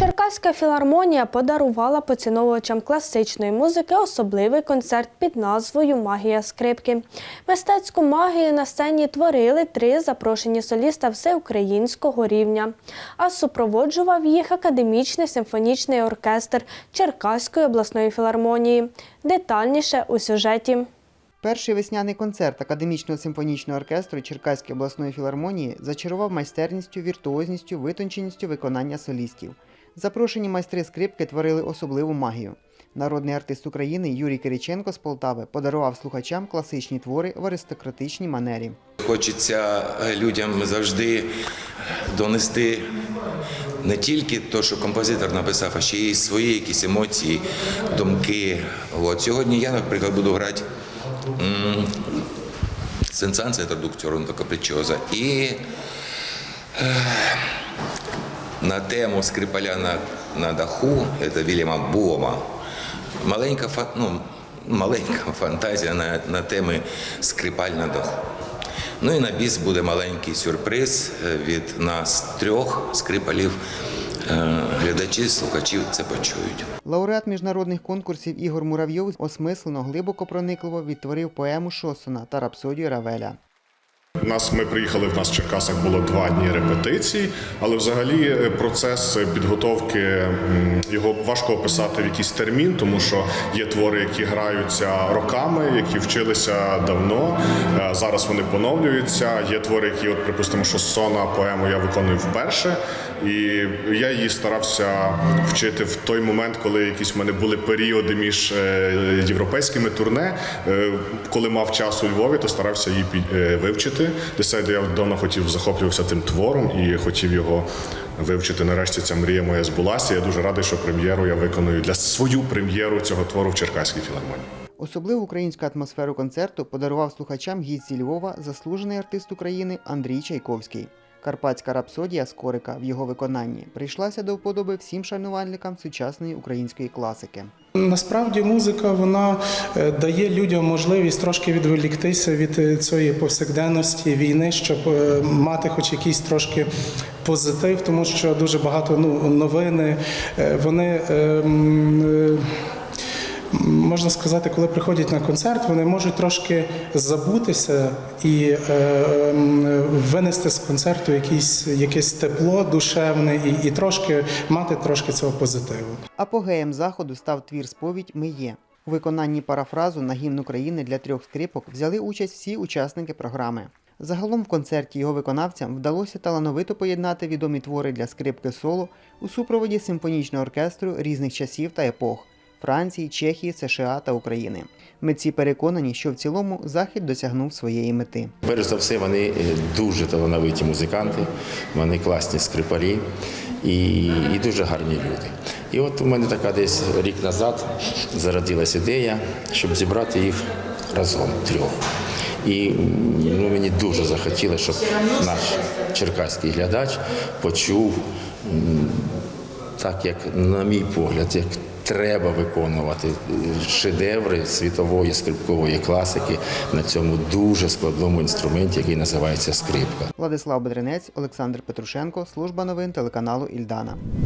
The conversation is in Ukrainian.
Черкаська філармонія подарувала поціновувачам класичної музики особливий концерт під назвою Магія скрипки. Мистецьку магію на сцені творили три запрошені соліста всеукраїнського рівня, а супроводжував їх академічний симфонічний оркестр Черкаської обласної філармонії. Детальніше у сюжеті. Перший весняний концерт академічного симфонічного оркестру Черкаської обласної філармонії зачарував майстерністю, віртуозністю, витонченістю виконання солістів. Запрошені майстри скрипки творили особливу магію. Народний артист України Юрій Кириченко з Полтави подарував слухачам класичні твори в аристократичній манері. Хочеться е, людям завжди донести не тільки те, що композитор написав, а ще й свої якісь емоції, думки. От. Сьогодні я, наприклад, буду грати м, сенсанса інтродукцію до капричоза. І е, на тему Скрипаля на, на даху, це Вільяма Бома, маленька, ну, маленька фантазія на, на теми Скрипаль на даху. Ну і на біс буде маленький сюрприз е, від нас трьох скрипалів. Е, Глядачі, слухачі це почують. Лауреат міжнародних конкурсів Ігор Муравйов осмислено, глибоко проникливо відтворив поему Шосона та рапсодію Равеля. Нас ми приїхали. В нас в Черкасах було два дні репетицій, але взагалі е, процес підготовки його важко описати в якийсь термін, тому що є твори, які граються роками, які вчилися давно. Е, Зараз вони поновлюються. Є твори, які, от припустимо, що сона поему я виконую вперше, і я її старався вчити в той момент, коли якісь в мене були періоди між е, європейськими турне. Коли мав час у Львові, то старався її вивчити. Десь я давно хотів захоплювався тим твором і хотів його вивчити. Нарешті ця мрія моя збулася. Я дуже радий, що прем'єру я виконую для свою прем'єру цього твору в Черкаській філармонії. Особливу українську атмосферу концерту подарував слухачам зі Львова, заслужений артист України Андрій Чайковський. Карпатська рапсодія Скорика в його виконанні прийшлася до вподоби всім шанувальникам сучасної української класики. Насправді музика вона е, дає людям можливість трошки відволіктися від е, цієї повсякденності війни, щоб е, мати хоч якийсь трошки позитив, тому що дуже багато ну, новини вони. е, е, Можна сказати, коли приходять на концерт, вони можуть трошки забутися і е, м, винести з концерту якісь, якесь тепло душевне і, і трошки мати трошки цього позитиву. Апогеєм заходу став твір сповідь Ми є. У виконанні парафразу на гімн України для трьох скрипок взяли участь всі учасники програми. Загалом в концерті його виконавцям вдалося талановито поєднати відомі твори для скрипки соло у супроводі симфонічного оркестру різних часів та епох Франції, Чехії, США та України. Митці переконані, що в цілому захід досягнув своєї мети. Перш за все, вони е, дуже талановиті музиканти, вони класні скрипарі і, і дуже гарні люди. І от у мене така десь рік назад зародилась ідея, щоб зібрати їх разом трьох. І ну, мені дуже захотілося, щоб наш черкаський глядач почув так, як, на мій погляд, як треба виконувати шедеври світової скрипкової класики на цьому дуже складному інструменті, який називається скрипка. Владислав Бедренець, Олександр Петрушенко, служба новин телеканалу Ільдана.